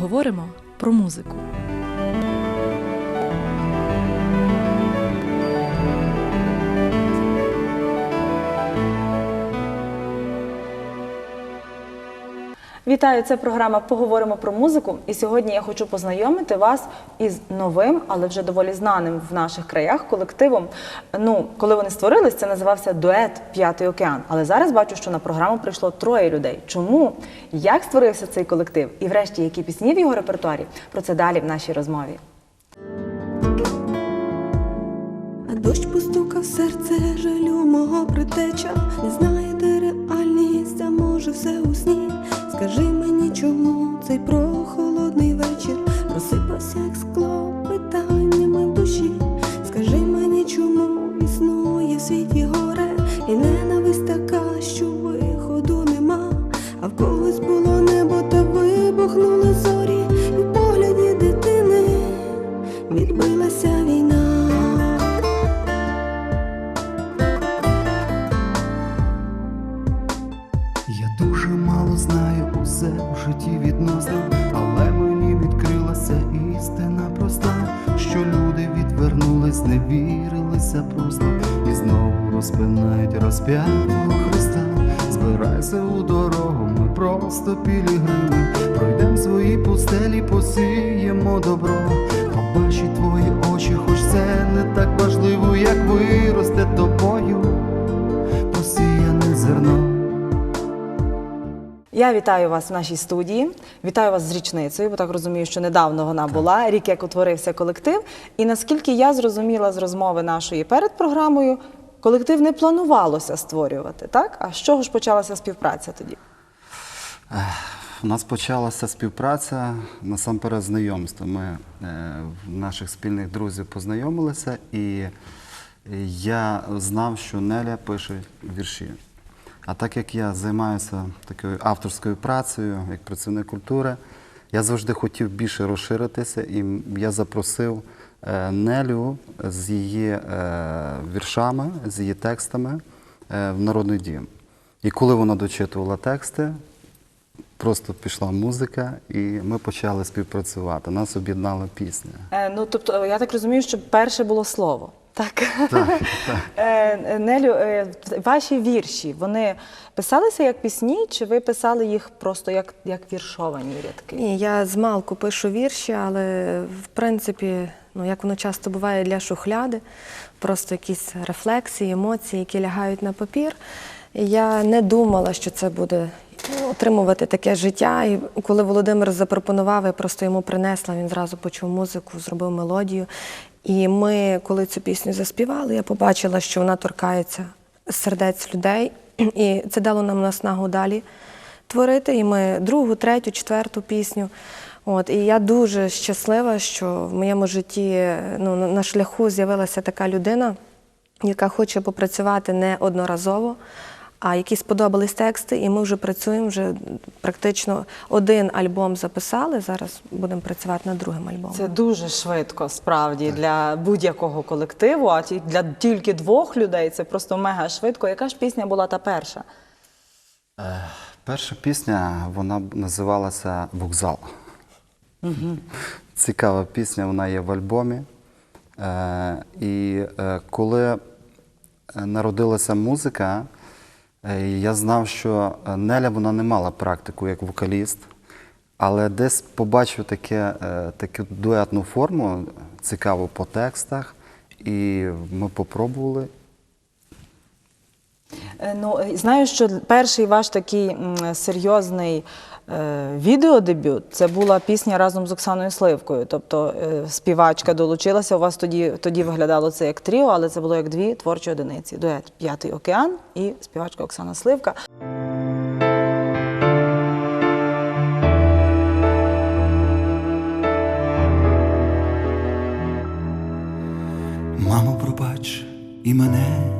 Поговоримо про музику. Вітаю, це програма Поговоримо про музику. І сьогодні я хочу познайомити вас із новим, але вже доволі знаним в наших краях колективом. Ну, коли вони створились, це називався дует П'ятий океан. Але зараз бачу, що на програму прийшло троє людей. Чому? Як створився цей колектив? І врешті, які пісні в його репертуарі? Про це далі в нашій розмові. А дощ постукав серце жалю мого притеча, не знає, реальність, а може все у сні. Скажи мені, чому цей прохолодний вечір розсипався як скло питаннями в душі. Скажи мені, чому існує в світі горе, вітаю вас в нашій студії. Вітаю вас з річницею, бо так розумію, що недавно вона була, рік як утворився колектив. І наскільки я зрозуміла з розмови нашої перед програмою, колектив не планувалося створювати, так? А з чого ж почалася співпраця тоді? У нас почалася співпраця насамперед знайомство. Ми е, в наших спільних друзів познайомилися, і я знав, що Неля пише вірші. А так як я займаюся такою авторською працею, як працівник культури, я завжди хотів більше розширитися, і я запросив е, Нелю з її е, віршами, з її текстами е, в народний дім. І коли вона дочитувала тексти, просто пішла музика, і ми почали співпрацювати. Нас об'єднала пісня. Ну, тобто, я так розумію, що перше було слово. Так. Так, Е, е, Нелю, е, ваші вірші, вони писалися як пісні, чи ви писали їх просто як, як віршовані рядки? Ні, я з малку пишу вірші, але в принципі, ну як воно часто буває для шухляди, просто якісь рефлексії, емоції, які лягають на папір. Я не думала, що це буде ну, отримувати таке життя. І коли Володимир запропонував, я просто йому принесла, він зразу почув музику, зробив мелодію. І ми, коли цю пісню заспівали, я побачила, що вона торкається сердець людей, і це дало нам наснагу далі творити. І ми другу, третю, четверту пісню. От, і я дуже щаслива, що в моєму житті ну, на- шляху з'явилася така людина, яка хоче попрацювати не одноразово, а які сподобались тексти, і ми вже працюємо, вже практично один альбом записали. Зараз будемо працювати над другим альбомом. Це дуже швидко, справді, для будь-якого колективу, а для тільки двох людей це просто мега швидко. Яка ж пісня була та перша? Перша пісня вона називалася Вокзал. Цікава пісня, вона є в альбомі. Е, і е, коли е, народилася музика, е, я знав, що е, Неля вона не мала практику як вокаліст, але десь побачив таке, е, таку дуетну форму, цікаву по текстах, і ми попробували. Е, Ну, е, знаю, що перший ваш такий серйозний е, відеодебют це була пісня разом з Оксаною Сливкою. Тобто співачка долучилася. У вас тоді виглядало це як тріо, але це було як дві творчі одиниці. Дует П'ятий океан і співачка Оксана Сливка. Мамо, пробач і мене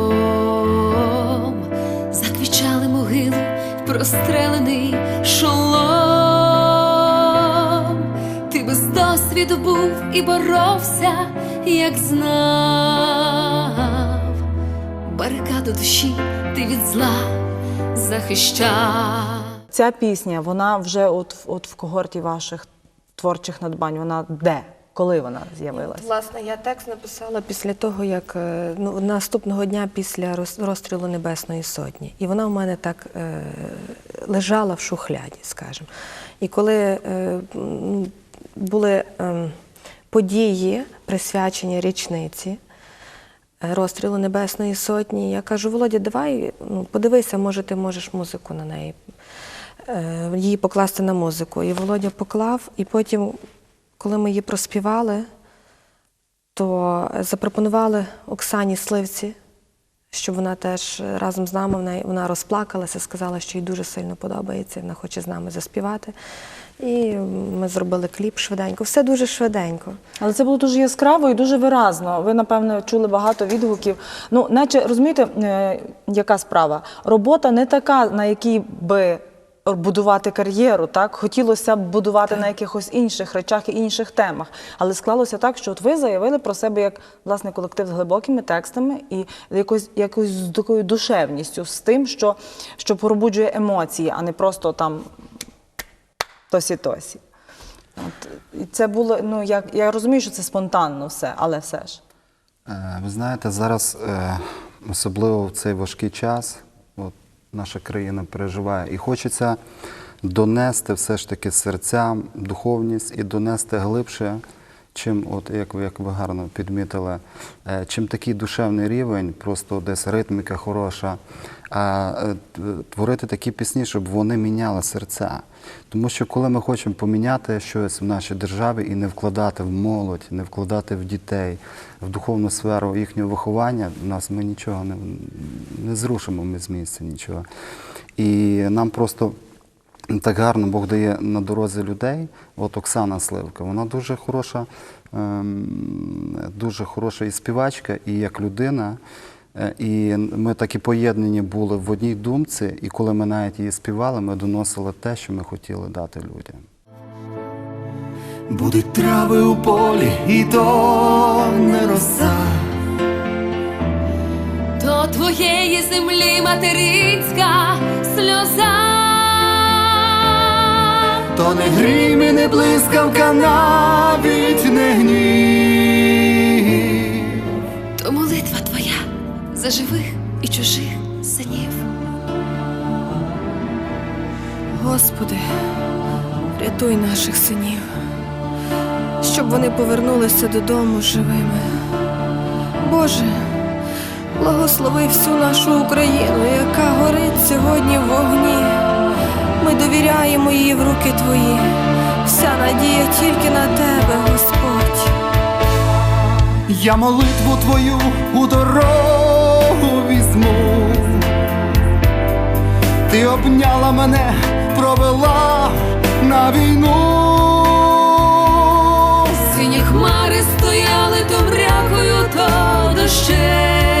заквічали прострелений шолом. Ти без досвіду був і боровся, як знав. Барикаду душі ти від зла захищав. Ця пісня, вона вже от, от в когорті ваших творчих надбань, вона де? Коли вона з'явилася? Власне, я текст написала після того, як е, ну, наступного дня після розстрілу Небесної Сотні. І вона в мене так е, лежала в шухляді, скажімо. І коли е, були е, події, присвячені річниці е, розстрілу Небесної Сотні, я кажу: Володя, давай ну, подивися, може, ти можеш музику на неї. е, Її покласти на музику. І Володя поклав, і потім, коли ми її проспівали, то запропонували Оксані Сливці, щоб вона теж разом з нами вона розплакалася, сказала, що їй дуже сильно подобається, вона хоче з нами заспівати. І ми зробили кліп швиденько. Все дуже швиденько. Але це було дуже яскраво і дуже виразно. Ви, напевно, чули багато відгуків. Ну, наче розумієте, е, яка справа? Робота не така, на якій би будувати кар'єру. Так хотілося б будувати на якихось інших речах і інших темах. Але склалося так, що от ви заявили про себе як власне колектив з глибокими текстами і якось якось з такою душевністю, з тим, що, що пробуджує емоції, а не просто там тосі-тосі. От, і це було, ну я, я розумію, що це спонтанно все, але все ж. Е, Ви знаєте, зараз, е, особливо в цей важкий час, наша країна переживає, і хочеться донести все ж таки серцям духовність і донести глибше, чим, от як ви, як ви гарно підмітили, е, чим такий душевний рівень, просто десь ритміка хороша, а е, творити такі пісні, щоб вони міняли серця. Тому що коли ми хочемо поміняти щось в нашій державі і не вкладати в молодь, не вкладати в дітей, в духовну сферу їхнього виховання, у нас ми нічого не, не зрушимо ми з місця нічого. І нам просто так гарно Бог дає на дорозі людей. От Оксана Сливка, вона дуже хороша, ем, дуже хороша і співачка, і як людина. Е, І ми такі поєднані були в одній думці, і коли ми навіть її співали, ми доносили те, що ми хотіли дати людям. Будуть трави у полі, і то не роса. то твоєї землі материнська сльоза. То не грім і не блискавка, навіть не гнів. То молитва твоя за живих і чужих синів. Господи, рятуй наших синів, щоб вони повернулися додому живими. Боже, благослови всю нашу Україну, яка горить сьогодні в вогні. Ми довіряємо її в руки Твої. Вся надія тільки на Тебе, Господь. Я молитву твою у дорогу візьму. Ти обняла мене, провела на війну. Сині хмари стояли то мрякою, то дощем.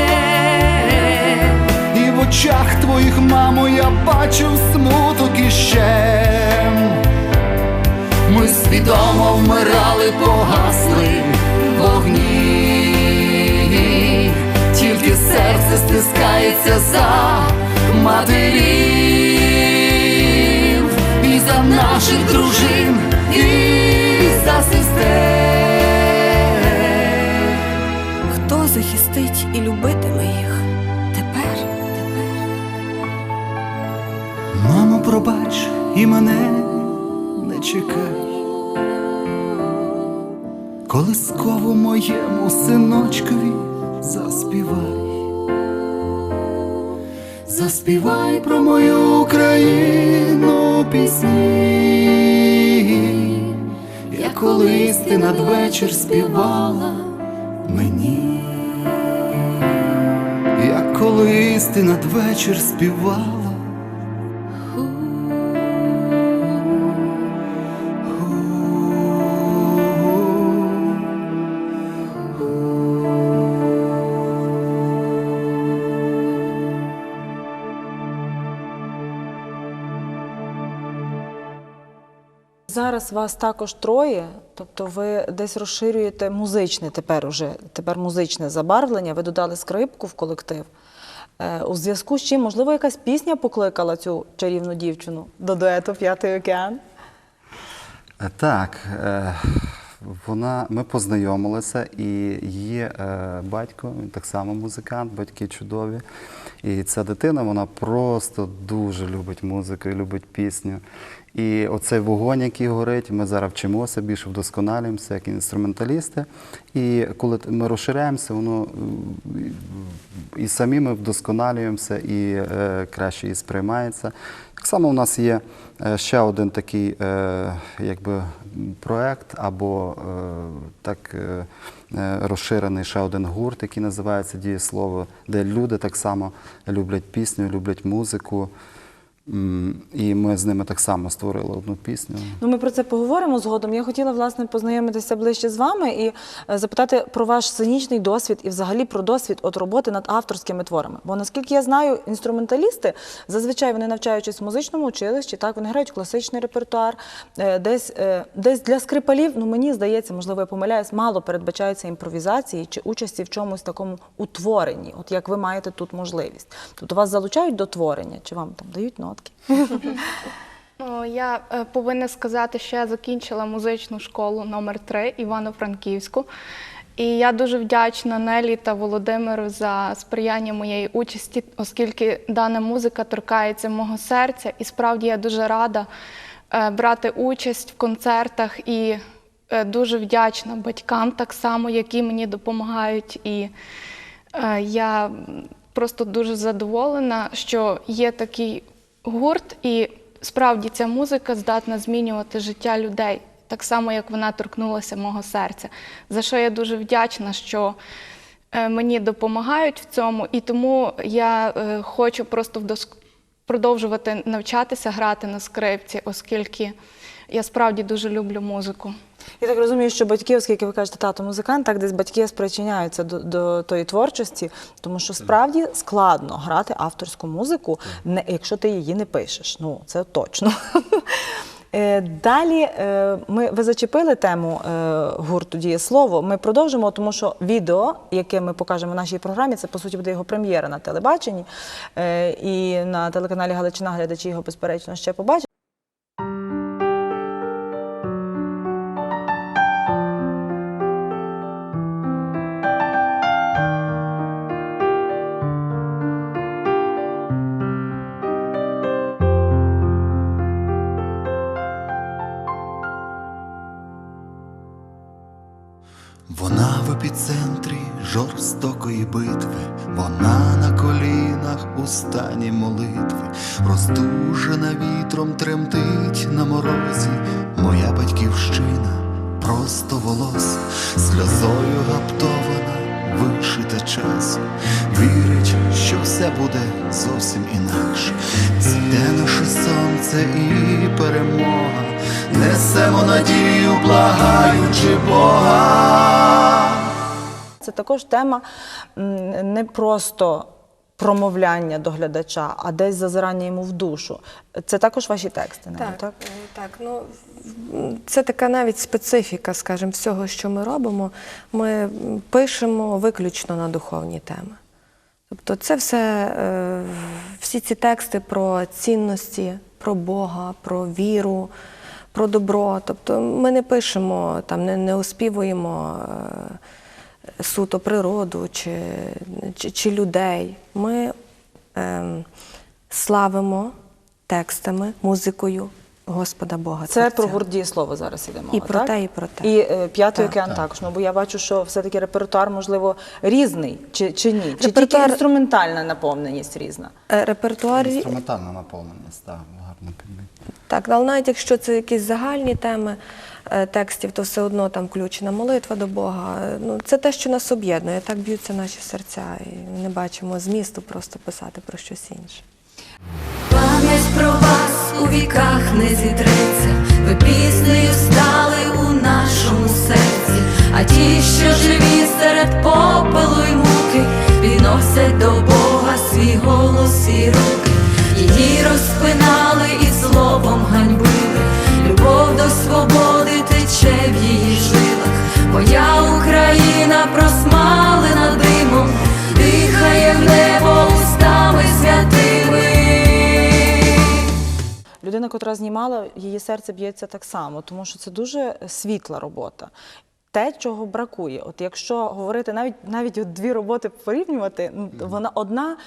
Очах твоїх, мамо, я бачив смуток і щем. Ми свідомо вмирали, погасли вогні, тільки серце стискається за матерів, і за наших дружин, і за сестер. Хто захистить і любитиме і мене не чекай. Колискову моєму синочкові заспівай. Заспівай про мою Україну пісні, як колись ти надвечір співала мені, як колись ти надвечір співала. Зараз вас також троє, тобто ви десь розширюєте музичне тепер уже, тепер музичне забарвлення, ви додали скрипку в колектив. Е, У зв'язку з чим, можливо, якась пісня покликала цю чарівну дівчину до дуету П'ятий океан? Е, Так, е, вона, ми познайомилися, і її батько, він так само музикант, батьки чудові. І ця дитина вона просто дуже любить музику і любить пісню. І оцей вогонь, який горить, ми зараз вчимося, більше вдосконалюємося як інструменталісти. І коли ми розширяємося, воно і самі ми вдосконалюємося, і е, краще і сприймається. Так само у нас є е, ще один такий е, якби, проект, або так розширений ще один гурт, який називається Дієслово, де люди так само люблять пісню, люблять музику. І ми з ними так само створили одну пісню. Ну, ми про це поговоримо згодом. Я хотіла власне познайомитися ближче з вами і е, запитати про ваш сценічний досвід і взагалі про досвід от роботи над авторськими творами. Бо наскільки я знаю, інструменталісти зазвичай вони навчаючись в музичному училищі, так вони грають класичний репертуар, е, десь, е, десь для скрипалів, ну мені здається, можливо, я помиляюсь, мало передбачається імпровізації чи участі в чомусь такому утворенні, от як ви маєте тут можливість. Тобто вас залучають до творення, чи вам там дають нотки? Ну, я е, повинна сказати, що я закінчила музичну школу номер 3 Івано-Франківську. І я дуже вдячна Нелі та Володимиру за сприяння моєї участі, оскільки дана музика торкається мого серця. І справді я дуже рада е, брати участь в концертах і е, дуже вдячна батькам так само, які мені допомагають. І я просто дуже задоволена, що є такий гурт, і справді ця музика здатна змінювати життя людей, так само як вона торкнулася мого серця. За що я дуже вдячна, що е, мені допомагають в цьому, і тому я е, хочу просто продовжувати навчатися грати на скрипці, оскільки я справді дуже люблю музику. Я так розумію, що батьки, оскільки ви кажете, тато музикант, так десь батьки спричиняються до, до тої творчості, тому що справді складно грати авторську музику, не, якщо ти її не пишеш. Ну, це точно. Е, Далі е, ми, ви зачепили тему е, гурту Дієслово. Ми продовжимо, тому що відео, яке ми покажемо в нашій програмі, це по суті буде його прем'єра на телебаченні. І на телеканалі Галичина глядачі його безперечно ще побачать. Роздужена вітром тремтить на морозі, моя батьківщина, просто волос, сльозою гаптована, вишита час, вірить, що все буде зовсім інакше. Зійде наше сонце і перемога, несемо надію, благаючи Бога. Це також тема не просто промовляння до глядача, а десь зазирання йому в душу. Це також ваші тексти, Неля, Так, так? е, так. Ну, це така навіть специфіка, скажімо, всього, що ми робимо. Ми пишемо виключно на духовні теми. Тобто це все, е, всі ці тексти про цінності, про Бога, про віру, про добро. Тобто ми не пишемо, там, не, не оспівуємо е, суто природу чи, чи, чи людей. Ми ем, славимо текстами, музикою Господа Бога. Це Творця. про гурт дієслово зараз іде мова, І про так? те, і про те. І е, п'ятий Так. океан також. Ну, бо я бачу, що все-таки репертуар, можливо, різний, чи, чи ні? Чи тільки інструментальна наповненість різна? Е, Репертуар Інструментальна наповненість, так, гарно. Так, але навіть якщо це якісь загальні теми текстів, то все одно там включена молитва до Бога. Е, Ну, це те, що нас об'єднує. Так б'ються наші серця. І не бачимо змісту просто писати про щось інше. Пам'ять про вас у віках не зітреться, ви піснею стали у нашому серці, а ті, що живі серед попелу й муки, підносять до Бога свій голос і руки, котра знімала, її серце б'ється так само, тому що це дуже світла робота. Те, чого бракує. От якщо говорити навіть навіть от дві роботи порівнювати, вона одна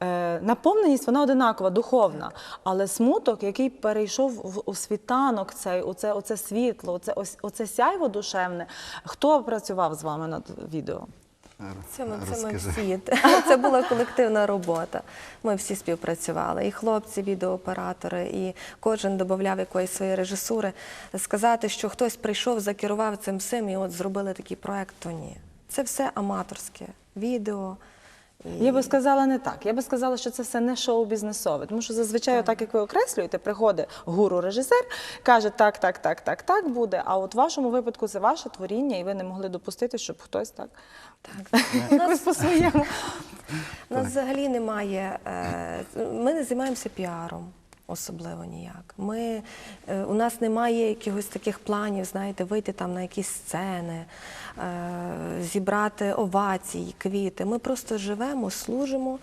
е, наповненість, вона одинакова, духовна. Але смуток, який перейшов в у світанок, цей оце, оце світло, оце оце сяйво душевне. Хто працював з вами над відео? Це ми, це ми всі. Це була колективна робота. Ми всі співпрацювали. І хлопці, відеооператори, і кожен додавав якоїсь своєї режисури. Сказати, що хтось прийшов, закерував цим всім і от зробили такий проект, то ні. Це все аматорське відео. Я би сказала не так. Я би сказала, що це все не шоу-бізнесове. Тому що зазвичай, так як ви окреслюєте, приходить гуру-режисер, каже так, так, так, так, так буде. А от в вашому випадку це ваше творіння, і ви не могли допустити, щоб хтось так, так. якось по-своєму. У нас взагалі немає. е, Ми не займаємося піаром. Особливо ніяк. Ми, е, у нас немає якихось таких планів, знаєте, вийти там на якісь сцени, е, зібрати овації, квіти. Ми просто живемо, служимо,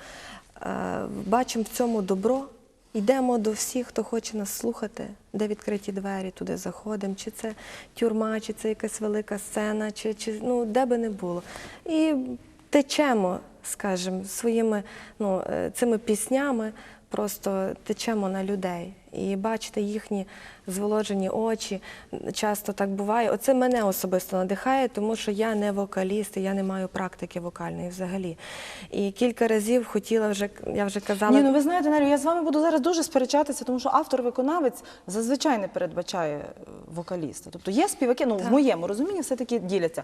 е, бачимо в цьому добро, йдемо до всіх, хто хоче нас слухати, де відкриті двері, туди заходимо, чи це тюрма, чи це якась велика сцена, чи, чи ну, де би не було. І течемо, скажімо, своїми ну, цими піснями, просто течемо на людей. І бачите їхні зволожені очі. Часто так буває. Оце мене особисто надихає, тому що я не вокаліст, і я не маю практики вокальної взагалі. І кілька разів хотіла вже, я вже казала. Ні, ну ви знаєте, Нелю, я з вами буду зараз дуже сперечатися, тому що автор-виконавець зазвичай не передбачає е, вокаліста. Тобто є співаки, ну в моєму розумінні все-таки діляться.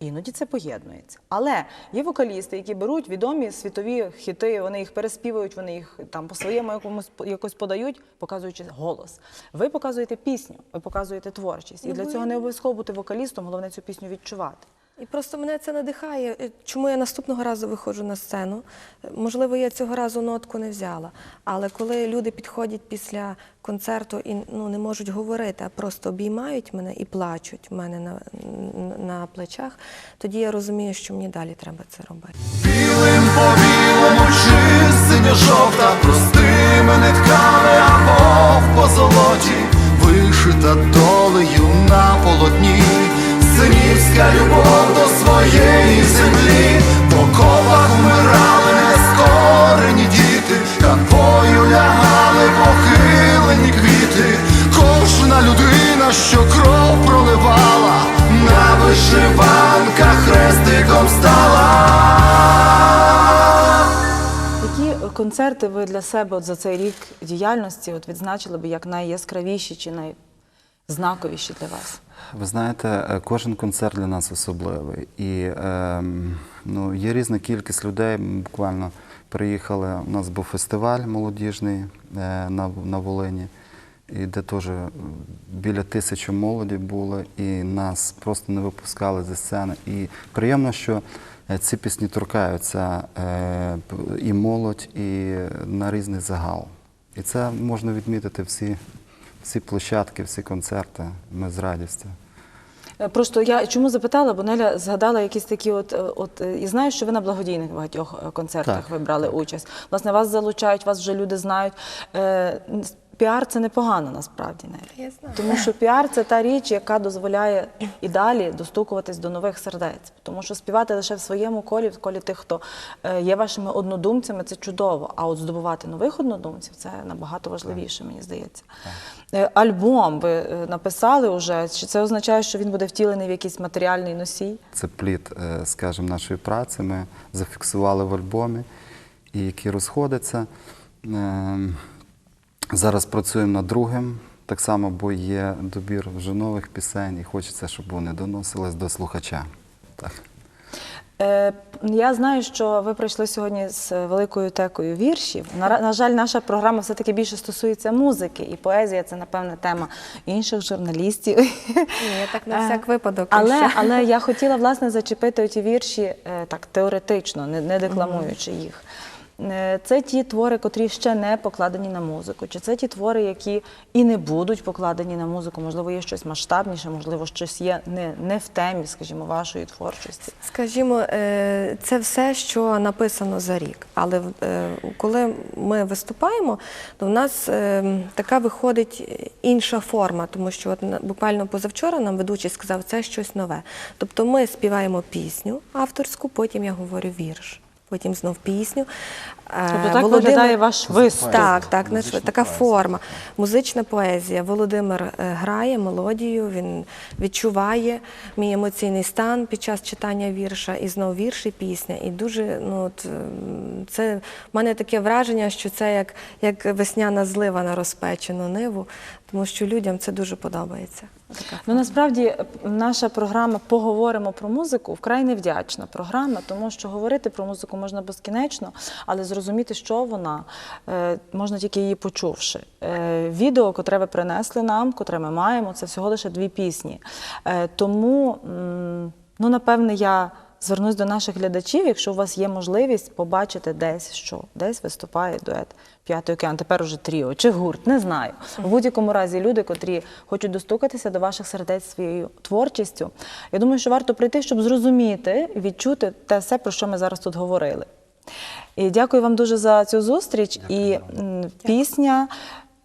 Іноді це поєднується. Але є вокалісти, які беруть відомі світові хіти, вони їх переспівують, вони їх там по-своєму якомусь якось подають, показуючи голос. Ви показуєте пісню, ви показуєте творчість. І Ну, для цього не обов'язково бути вокалістом, головне цю пісню відчувати. І просто мене це надихає. Е, Чому я наступного разу виходжу на сцену? Е, Можливо, я цього разу нотку не взяла. Але коли люди підходять після концерту і ну, не можуть говорити, а просто обіймають мене і плачуть в мене на, на, на плечах, тоді я розумію, що мені далі треба це робити. Білим по білому чи синьо-жовта простими нитками або в позолоті, вишита долею на полотні, синівська любов до своєї землі, по ковах вмирали нескорені діти, канвою лягали похилені квіти, кожна людина, що кров проливала, на вишиванках хрестиком стала. Концерти ви для себе от за цей рік діяльності от відзначили би як найяскравіші чи найзнаковіші для вас? Ви знаєте, е, кожен концерт для нас особливий. І ем, ну, є різна кількість людей. Ми Буквально приїхали. У нас був фестиваль молодіжний е, на, на Волині, і де теж е, біля тисячі молоді було, і нас просто не випускали зі сцени. І приємно, що е, ці пісні торкаються е, і молодь, і на різний загал. І це можна відмітити всі, всі площадки, всі концерти. Ми з радістю. Е, Просто я чому запитала, бо Неля згадала якісь такі, от, е, от е, і знаю, що ви на благодійних багатьох е, концертах Так, ви брали участь. Власне, вас залучають, вас вже люди знають. Піар це непогано насправді, знаю. Тому що піар це та річ, яка дозволяє і далі достукуватись до нових сердець. Тому що співати лише в своєму колі, в колі тих, хто е, є вашими однодумцями, це чудово. А от здобувати нових однодумців це набагато важливіше, мені здається. Е, Альбом ви е, написали вже. Чи це означає, що він буде втілений в якийсь матеріальний носій? Це плід, скажімо, нашої праці. Ми зафіксували в альбомі, і які розходяться. Зараз працюємо над другим. Так само, бо є добір вже нових пісень, і хочеться, щоб вони доносились до слухача. Так. Е, Я знаю, що ви прийшли сьогодні з великою текою віршів. На, на жаль, наша програма все-таки більше стосується музики, і поезія це, напевне, тема інших журналістів. Ні, так на Е, всяк випадок. Але, але я хотіла власне зачепити ті вірші е, так теоретично, не, не декламуючи їх. Е, Це ті твори, котрі ще не покладені на музику, чи це ті твори, які і не будуть покладені на музику, можливо, є щось масштабніше, можливо, щось є не, не в темі, скажімо, вашої творчості. Скажімо, е, це все, що написано за рік. Але е, коли ми виступаємо, то в нас така виходить інша форма, тому що от буквально позавчора нам ведучий сказав, це щось нове. Тобто ми співаємо пісню авторську, потім я говорю вірш. Потім знов пісню. Е, Тобто так виглядає ваш виступ? Так, так, Музична така поезія. форма. Музична поезія. Володимир е, грає мелодію, він відчуває мій емоційний стан під час читання вірша, і знов вірш і пісня. І дуже, ну от це в мене таке враження, що це як, як весняна злива на розпечену ниву, тому що людям це дуже подобається. Ну насправді е, наша програма Поговоримо про музику вкрай невдячна програма, тому що говорити про музику можна безкінечно, але зрозуміти, що вона, е, можна тільки її почувши. Е, Відео, котре ви принесли нам, котре ми маємо, це всього лише дві пісні. Е, Тому, ну напевне, я. Звернусь до наших глядачів, якщо у вас є можливість побачити десь, що десь виступає дует П'ятий океан, тепер уже тріо чи гурт, не знаю. В будь-якому разі люди, котрі хочуть достукатися до ваших сердець своєю творчістю. Я думаю, що варто прийти, щоб зрозуміти, відчути те все, про що ми зараз тут говорили. І дякую вам дуже за цю зустріч. І м, пісня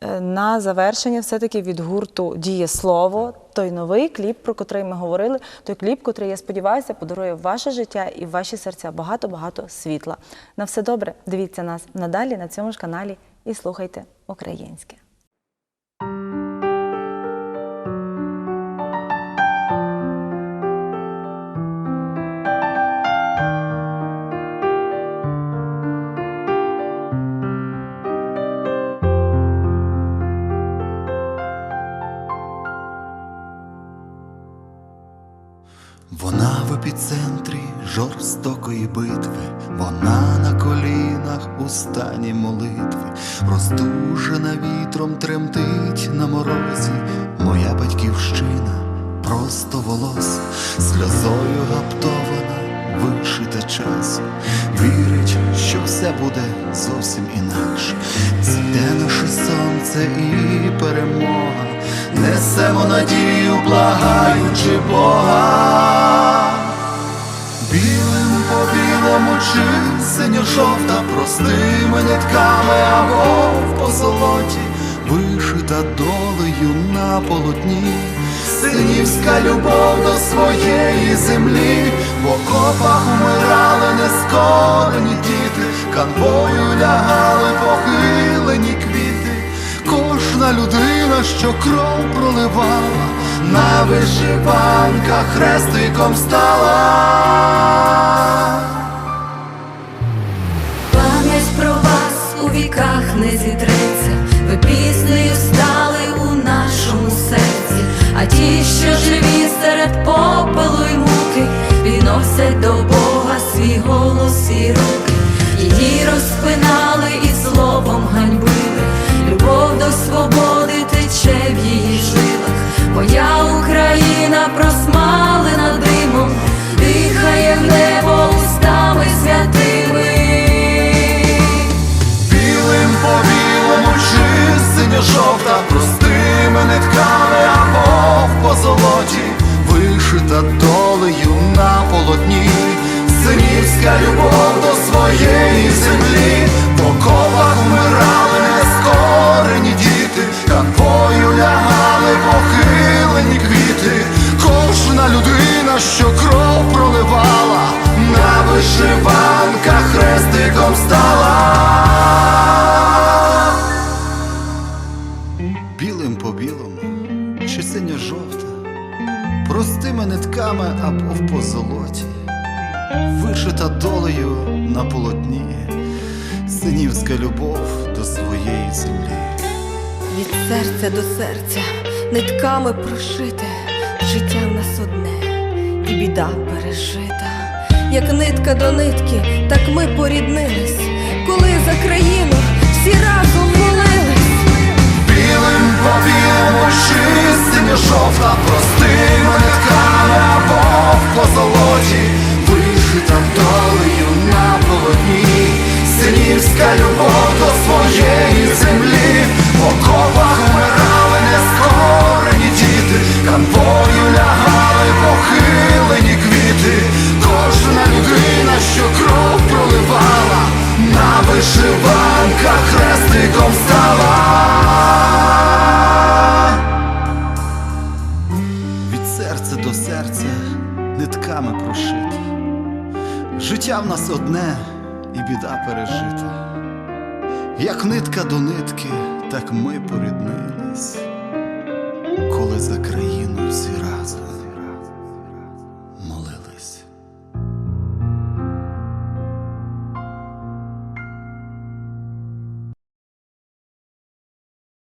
е, на завершення все-таки від гурту Діє слово. Той новий кліп, про котрий ми говорили, той кліп, котрий, я сподіваюся, подарує ваше життя і в ваші серця багато-багато світла. На все добре. Дивіться нас надалі на цьому ж каналі і слухайте українське. Все буде зовсім інакше. Зійде наше сонце і перемога, несемо надію, благаючи Бога. Білим по білому чи синьо-жовта, простими нитками або в позолоті, вишита долею на полотні, синівська любов до своєї землі, в окопах умирали нескорені діти, канвою лягали похилені квіти, кожна людина, що кров проливала, на вишиванках хрестиком стала. Пам'ять про вас у віках не зітреться, ви піснею стали синівська любов до своєї землі, в окопах вмирали нескорені діти, канвою лягали похилені квіти, кожна людина, що кров проливала, на вишиванках хрестиком стала. Білим по білому, чи синьо-жовта, простими нитками або в позолоті, вишита долею на полотні, синівська любов до своєї землі. Від серця до серця, нитками прошите, життя нас одне, і біда пережита. Як нитка до нитки, так ми поріднились, коли за країну всі разом молились. Білим по білому чи синьо-жовта, простими нитками або Батьківська любов до своєї землі, в окопах вмирали нескорені діти, канвою лягали похилені квіти, кожна людина, що кров проливала, на вишиванках хрестиком стала. Від серця до серця нитками прошити. Життя в нас одне і біда пережита. Як нитка до нитки, так ми поріднились, коли за країну разом